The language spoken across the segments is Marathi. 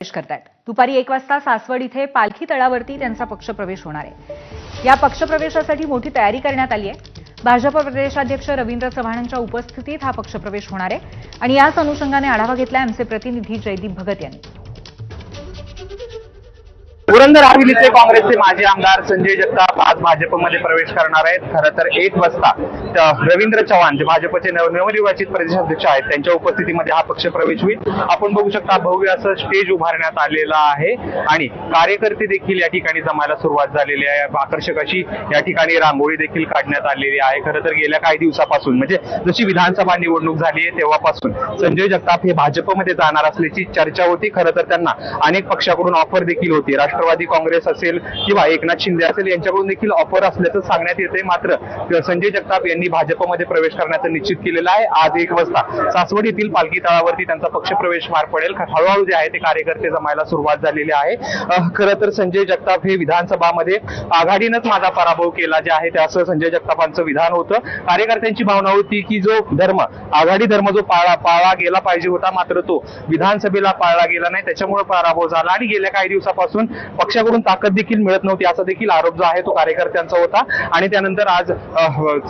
प्रवेश करतायत. दुपारी एक वाजता सासवड इथे पालखी तळावरती त्यांचा पक्षप्रवेश होणार आहे. या पक्षप्रवेशासाठी मोठी तयारी करण्यात आली आहे. भाजप प्रदेशाध्यक्ष रवींद्र चव्हाणांच्या उपस्थितीत हा पक्षप्रवेश होणार आहे. आणि याच अनुषंगाने आढावा घेतला आमचे प्रतिनिधी जयदीप भगत यांनी. पुरंदर हवेलीचे काँग्रेसचे माजी आमदार संजय जगताप आज भाजपमध्ये प्रवेश करणार आहेत. खरं तर एक वाजता रवींद्र चव्हाण जे भाजपचे नवनिर्वाचित प्रदेशाध्यक्ष आहेत त्यांच्या उपस्थितीमध्ये हा पक्ष प्रवेश होईल. आपण बघू शकता भव्य असं स्टेज उभारण्यात आलेलं आहे आणि कार्यकर्ते देखील या ठिकाणी जमायला सुरुवात झालेली आहे. आकर्षक अशी या ठिकाणी रांगोळी देखील काढण्यात आलेली आहे. खरं तर गेल्या काही दिवसापासून म्हणजे जशी विधानसभा निवडणूक झाली आहे तेव्हापासून संजय जगताप हे भाजपमध्ये जाणार असल्याची चर्चा होती. खरं तर त्यांना अनेक पक्षाकडून ऑफर देखील होती. राष्ट्रवादी काँग्रेस असेल किंवा एकनाथ शिंदे असेल यांच्याकडून देखील ऑफर असल्याचं सांगण्यात येते मात्र संजय जगताप यांनी भाजपमध्ये प्रवेश करण्याचं निश्चित केलेलं आहे. आज एक वाजता सासवड येथील पालखी तळावरती त्यांचा पक्षप्रवेश पार पडेल. हळूहळू जे आहे ते कार्यकर्ते जमायला सुरुवात झालेली आहे. खरं तर संजय जगताप हे विधानसभामध्ये आघाडीनंच माझा पराभव केला जे आहे ते असं संजय जगतापांचं विधान होतं. कार्यकर्त्यांची भावना होती की जो धर्म आघाडी धर्म जो पाळा पाळला गेला पाहिजे होता मात्र तो विधानसभेला पाळला गेला नाही. त्याच्यामुळे पराभव झाला आणि गेल्या काही दिवसापासून पक्षाकडून ताकद देखील मिळत नव्हती असा देखील आरोप जो आहे तो कार्यकर्त्यांचा होता. आणि त्यानंतर आज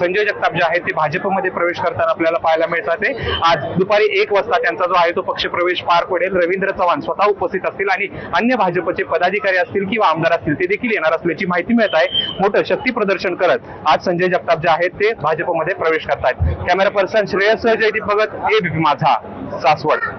संजय जगताप जे आहेत ते भाजपमध्ये प्रवेश करताना आपल्याला पाहायला मिळतात आज दुपारी एक वाजता त्यांचा जो आहे तो पक्षप्रवेश पार पडेल. रवींद्र चव्हाण स्वतः उपस्थित असतील आणि अन्य भाजपचे पदाधिकारी असतील किंवा आमदार असतील ते देखील येणार असल्याची माहिती मिळत आहे. मोठं शक्ती प्रदर्शन करत आज संजय जगताप जे आहेत ते भाजपमध्ये प्रवेश करतायत. कॅमेरा पर्सन श्रेयस जयदीप भगत ए माझा सासवड.